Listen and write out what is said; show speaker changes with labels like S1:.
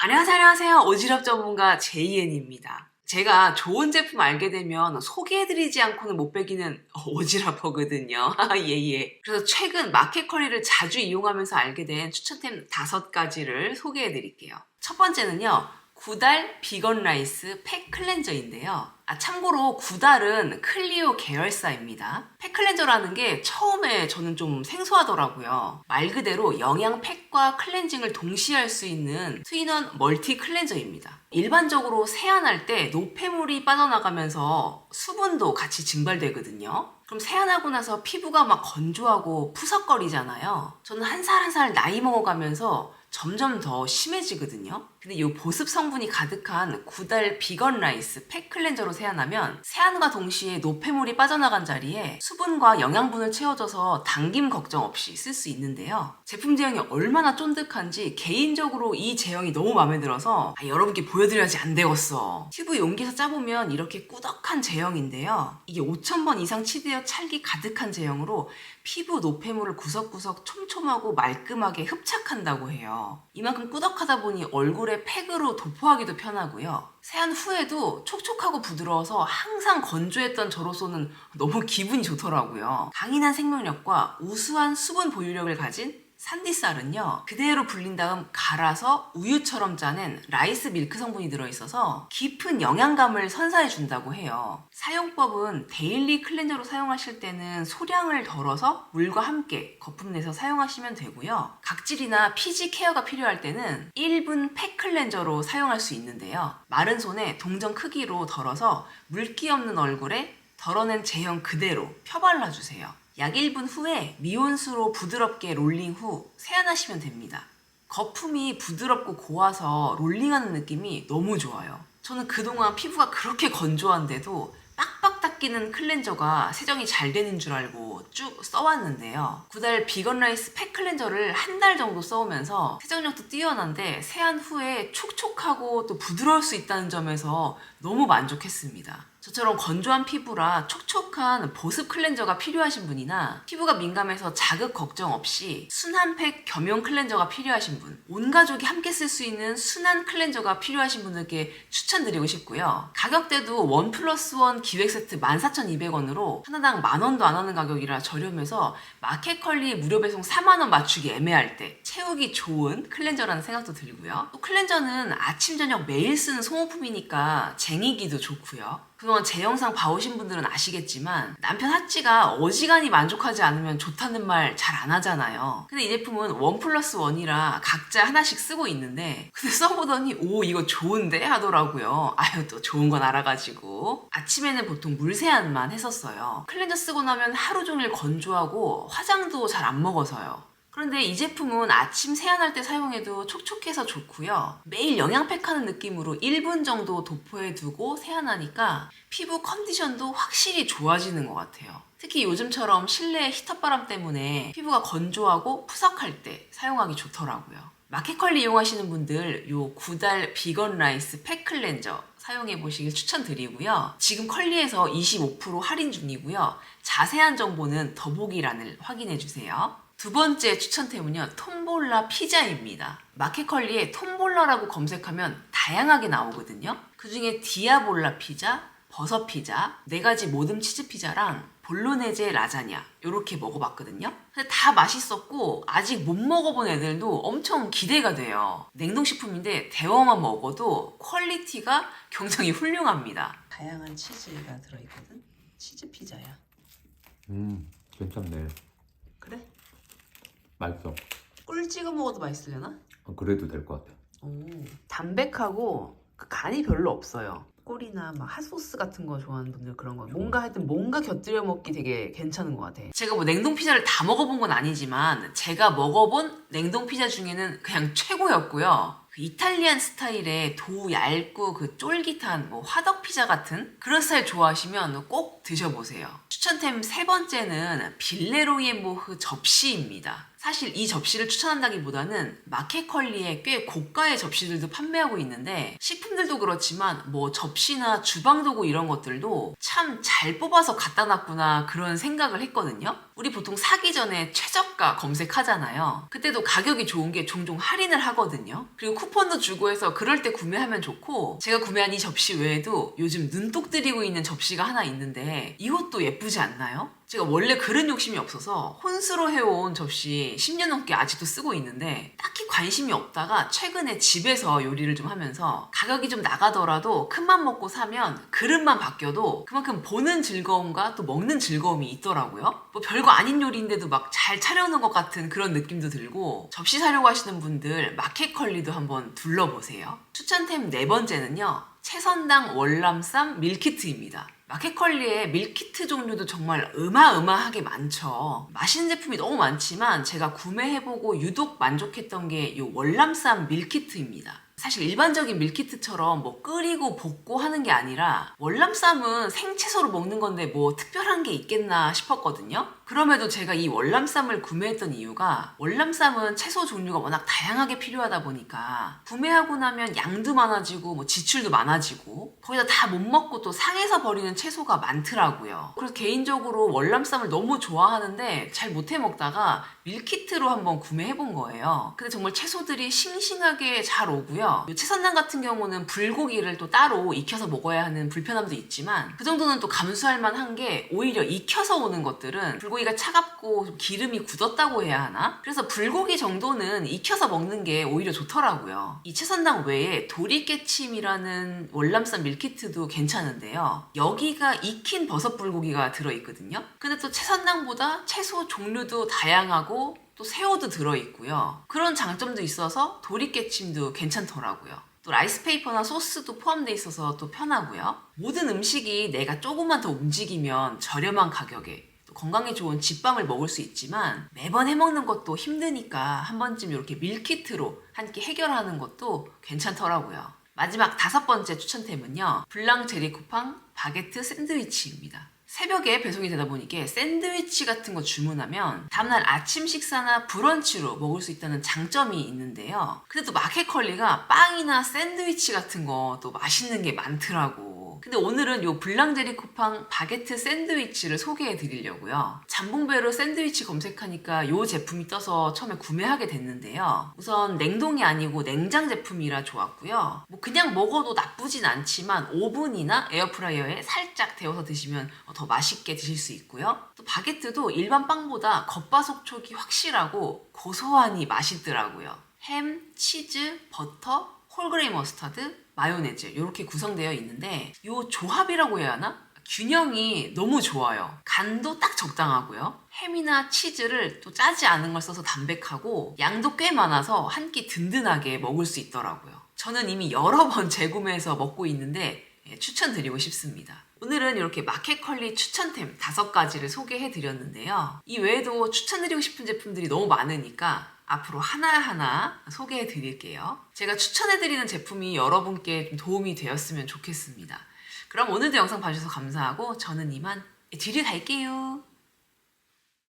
S1: 안녕하세요, 안녕하세요. 오지랖 전문가 제이엔입니다. 제가 좋은 제품 알게 되면 소개해드리지 않고는 못 배기는 오지랖퍼거든요. 예, 예. 그래서 최근 마켓컬리를 자주 이용하면서 알게 된 추천템 다섯 가지를 소개해드릴게요. 첫 번째는요. 구달 비건 라이스 팩 클렌저인데요. 아, 참고로 구달은 클리오 계열사입니다. 팩 클렌저라는 게 처음에 저는 좀 생소하더라고요. 말 그대로 영양 팩과 클렌징을 동시에 할 수 있는 트윈원 멀티 클렌저입니다. 일반적으로 세안할 때 노폐물이 빠져나가면서 수분도 같이 증발되거든요. 그럼 세안하고 나서 피부가 막 건조하고 푸석거리잖아요. 저는 한 살 한 살 나이 먹어가면서 점점 더 심해지거든요. 근데 이 보습 성분이 가득한 구달 비건 라이스 팩 클렌저로 세안하면 세안과 동시에 노폐물이 빠져나간 자리에 수분과 영양분을 채워줘서 당김 걱정 없이 쓸 수 있는데요. 제품 제형이 얼마나 쫀득한지 개인적으로 이 제형이 너무 마음에 들어서 아, 여러분께 보여드려야지 안 되겠어. 튜브 용기에서 짜보면 이렇게 꾸덕한 제형인데요. 이게 5,000번 이상 치대어 찰기 가득한 제형으로 피부 노폐물을 구석구석 촘촘하고 말끔하게 흡착한다고 해요. 이만큼 꾸덕하다 보니 얼굴에 팩으로 도포하기도 편하고요. 세안 후에도 촉촉하고 부드러워서 항상 건조했던 저로서는 너무 기분이 좋더라고요. 강인한 생명력과 우수한 수분 보유력을 가진 산디쌀은요 그대로 불린 다음 갈아서 우유처럼 짜낸 라이스 밀크 성분이 들어있어서 깊은 영양감을 선사해 준다고 해요. 사용법은 데일리 클렌저로 사용하실 때는 소량을 덜어서 물과 함께 거품 내서 사용하시면 되고요. 각질이나 피지 케어가 필요할 때는 1분 팩 클렌저로 사용할 수 있는데요. 마른 손에 동전 크기로 덜어서 물기 없는 얼굴에 덜어낸 제형 그대로 펴발라주세요 약 1분 후에 미온수로 부드럽게 롤링 후 세안하시면 됩니다. 거품이 부드럽고 고와서 롤링하는 느낌이 너무 좋아요. 저는 그동안 피부가 그렇게 건조한데도 빡빡 닦이는 클렌저가 세정이 잘 되는 줄 알고 쭉 써왔는데요. 구달 비건 라이스 팩 클렌저를 한 달 정도 써오면서 세정력도 뛰어난데 세안 후에 촉촉하고 또 부드러울 수 있다는 점에서 너무 만족했습니다. 저처럼 건조한 피부라 촉촉한 보습 클렌저가 필요하신 분이나 피부가 민감해서 자극 걱정 없이 순한 팩 겸용 클렌저가 필요하신 분, 온 가족이 함께 쓸 수 있는 순한 클렌저가 필요하신 분들께 추천드리고 싶고요. 가격대도 원 플러스 원 기획 세트 14,200원으로 하나당 만 원도 안 하는 가격이라 저렴해서 마켓컬리 무료 배송 4만 원 맞추기 애매할 때 채우기 좋은 클렌저라는 생각도 들고요. 또 클렌저는 아침 저녁 매일 쓰는 소모품이니까 쟁이기도 좋고요. 그동안 제 영상 봐오신 분들은 아시겠지만 남편 하찌가 어지간히 만족하지 않으면 좋다는 말 잘 안 하잖아요. 근데 이 제품은 원 플러스 원이라 각자 하나씩 쓰고 있는데 근데 써보더니 오 이거 좋은데 하더라고요. 아유 또 좋은 건 알아가지고 아침에는 보통 물세안만 했었어요. 클렌저 쓰고 나면 하루 종일 건조하고 화장도 잘 안 먹어서요. 그런데 이 제품은 아침 세안할 때 사용해도 촉촉해서 좋고요. 매일 영양팩 하는 느낌으로 1분 정도 도포해 두고 세안하니까 피부 컨디션도 확실히 좋아지는 것 같아요. 특히 요즘처럼 실내 히터바람 때문에 피부가 건조하고 푸석할 때 사용하기 좋더라고요. 마켓컬리 이용하시는 분들 요 구달 비건 라이스 팩 클렌저 사용해 보시길 추천드리고요. 지금 컬리에서 25% 할인 중이고요. 자세한 정보는 더보기란을 확인해 주세요. 두 번째 추천템은요, 톰볼라 피자입니다. 마켓컬리에 톰볼라라고 검색하면 다양하게 나오거든요. 그 중에 디아볼라 피자, 버섯 피자, 네 가지 모듬 치즈 피자랑 볼로네제 라자냐 이렇게 먹어봤거든요. 근데 다 맛있었고 아직 못 먹어본 애들도 엄청 기대가 돼요. 냉동식품인데 데워만 먹어도 퀄리티가 굉장히 훌륭합니다. 다양한 치즈가 들어있거든. 치즈 피자야.
S2: 음 괜찮네? 맛있어
S1: 꿀 찍어 먹어도 맛있으려나?
S2: 어, 그래도 될 것 같아
S1: 오, 담백하고 그 간이 별로 없어요. 꿀이나 막 핫소스 같은 거 좋아하는 분들 그런 거 뭔가 하여튼 뭔가 곁들여 먹기 되게 괜찮은 것 같아. 제가 뭐 냉동 피자를 다 먹어본 건 아니지만 제가 먹어본 냉동 피자 중에는 그냥 최고였고요. 그 이탈리안 스타일의 도 얇고 그 쫄깃한 뭐 화덕 피자 같은 그런 스타일 좋아하시면 꼭 드셔보세요. 추천템 세 번째는 빌레로이의 모흐 접시입니다. 사실 이 접시를 추천한다기보다는 마켓컬리에 꽤 고가의 접시들도 판매하고 있는데 식품들도 그렇지만 뭐 접시나 주방 도구 이런 것들도 참 잘 뽑아서 갖다 놨구나 그런 생각을 했거든요. 우리 보통 사기 전에 최저가 검색하잖아요. 그때도 가격이 좋은 게 종종 할인을 하거든요. 그리고 쿠폰도 주고 해서 그럴 때 구매하면 좋고 제가 구매한 이 접시 외에도 요즘 눈독 들이고 있는 접시가 하나 있는데 이것도 예쁘지 않나요? 제가 원래 그런 욕심이 없어서 혼수로 해온 접시 10년 넘게 아직도 쓰고 있는데 딱히 관심이 없다가 최근에 집에서 요리를 좀 하면서 가격이 좀 나가더라도 큰맘 먹고 사면 그릇만 바뀌어도 그만큼 보는 즐거움과 또 먹는 즐거움이 있더라고요. 뭐 별거 아닌 요리인데도 막 잘 차려놓은 것 같은 그런 느낌도 들고 접시 사려고 하시는 분들 마켓컬리도 한번 둘러보세요. 추천템 네 번째는요. 채선당 월남쌈 밀키트입니다. 마켓컬리에 밀키트 종류도 정말 어마어마하게 많죠. 맛있는 제품이 너무 많지만 제가 구매해보고 유독 만족했던 게 이 월남쌈 밀키트입니다. 사실 일반적인 밀키트처럼 뭐 끓이고 볶고 하는 게 아니라 월남쌈은 생채소로 먹는 건데 뭐 특별한 게 있겠나 싶었거든요. 그럼에도 제가 이 월남쌈을 구매했던 이유가 월남쌈은 채소 종류가 워낙 다양하게 필요하다 보니까 구매하고 나면 양도 많아지고 뭐 지출도 많아지고 거기다 다 못 먹고 또 상해서 버리는 채소가 많더라고요. 그래서 개인적으로 월남쌈을 너무 좋아하는데 잘 못해 먹다가 밀키트로 한번 구매해 본 거예요. 근데 정말 채소들이 싱싱하게 잘 오고요. 이 채선당 같은 경우는 불고기를 또 따로 익혀서 먹어야 하는 불편함도 있지만 그 정도는 또 감수할 만한 게 오히려 익혀서 오는 것들은 불고기 가 차갑고 좀 기름이 굳었다고 해야 하나? 그래서 불고기 정도는 익혀서 먹는 게 오히려 좋더라고요. 이 채선당 외에 도리깨침이라는 월남쌈 밀키트도 괜찮은데요. 여기가 익힌 버섯 불고기가 들어있거든요. 근데 또 채선당보다 채소 종류도 다양하고 또 새우도 들어있고요. 그런 장점도 있어서 도리깨침도 괜찮더라고요. 또 라이스페이퍼나 소스도 포함되어 있어서 또 편하고요. 모든 음식이 내가 조금만 더 움직이면 저렴한 가격에 또 건강에 좋은 집밥을 먹을 수 있지만 매번 해먹는 것도 힘드니까 한 번쯤 이렇게 밀키트로 한 끼 해결하는 것도 괜찮더라고요. 마지막 다섯 번째 추천템은요. 블랑 제리 쿠팡 바게트 샌드위치입니다. 새벽에 배송이 되다 보니까 샌드위치 같은 거 주문하면 다음날 아침 식사나 브런치로 먹을 수 있다는 장점이 있는데요. 근데 또 마켓컬리가 빵이나 샌드위치 같은 거 또 맛있는 게 많더라고. 근데 오늘은 요 블랑 제리 쿠팡 바게트 샌드위치를 소개해 드리려고요. 잠봉배로 샌드위치 검색하니까 요 제품이 떠서 처음에 구매하게 됐는데요. 우선 냉동이 아니고 냉장 제품이라 좋았고요. 뭐 그냥 먹어도 나쁘진 않지만 오븐이나 에어프라이어에 살짝 데워서 드시면 더 맛있게 드실 수 있고요. 또 바게트도 일반 빵보다 겉바속촉이 확실하고 고소하니 맛있더라고요. 햄, 치즈, 버터, 홀그레이 머스타드, 마요네즈 이렇게 구성되어 있는데 이 조합이라고 해야 하나? 균형이 너무 좋아요. 간도 딱 적당하고요. 햄이나 치즈를 또 짜지 않은 걸 써서 담백하고 양도 꽤 많아서 한 끼 든든하게 먹을 수 있더라고요. 저는 이미 여러 번 재구매해서 먹고 있는데 예, 추천드리고 싶습니다. 오늘은 이렇게 마켓컬리 추천템 다섯 가지를 소개해 드렸는데요. 이 외에도 추천드리고 싶은 제품들이 너무 많으니까 앞으로 하나하나 소개해 드릴게요. 제가 추천해 드리는 제품이 여러분께 좀 도움이 되었으면 좋겠습니다. 그럼 오늘도 영상 봐주셔서 감사하고 저는 이만 뒤를 갈게요.